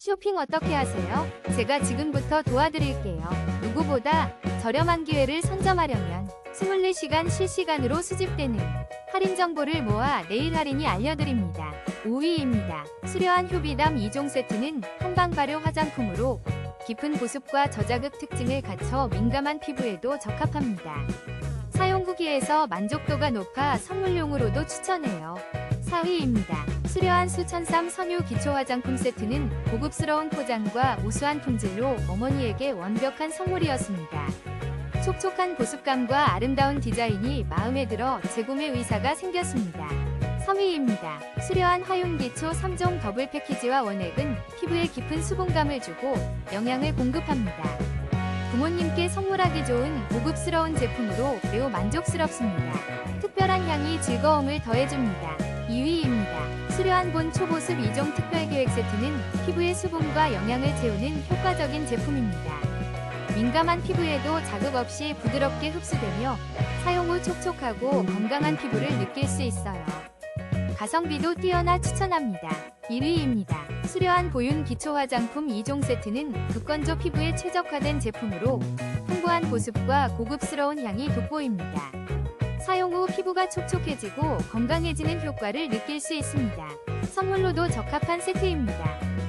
쇼핑 어떻게 하세요? 제가 지금부터 도와드릴게요. 누구보다 저렴한 기회를 선점하려면 24시간 실시간으로 수집되는 할인 정보를 모아 내일 할인이 알려드립니다. 5위입니다. 수려한 효비담 2종 세트는 한방 발효 화장품으로 깊은 보습과 저자극 특징을 갖춰 민감한 피부에도 적합합니다. 사용 후기에서 만족도가 높아 선물용으로도 추천해요. 4위입니다. 수려한 수천삼 섬유 기초 화장품 세트는 고급스러운 포장과 우수한 품질로 어머니에게 완벽한 선물이었습니다. 촉촉한 보습감과 아름다운 디자인이 마음에 들어 재구매 의사가 생겼습니다. 3위입니다. 수려한 화용 기초 3종 더블 패키지와 원액은 피부에 깊은 수분감을 주고 영양을 공급합니다. 부모님께 선물하기 좋은 고급스러운 제품으로 매우 만족스럽습니다. 특별한 향이 즐거움을 더해줍니다. 2위입니다. 수려한 본 초보습 2종 특별기획 세트는 피부의 수분과 영양을 채우는 효과적인 제품입니다. 민감한 피부에도 자극 없이 부드럽게 흡수되며 사용 후 촉촉하고 건강한 피부를 느낄 수 있어요. 가성비도 뛰어나 추천합니다. 1위입니다. 수려한 보윤 기초 화장품 2종 세트는 극건조 피부에 최적화된 제품으로 풍부한 보습과 고급스러운 향이 돋보입니다. 사용 후 피부가 촉촉해지고 건강해지는 효과를 느낄 수 있습니다. 선물로도 적합한 세트입니다.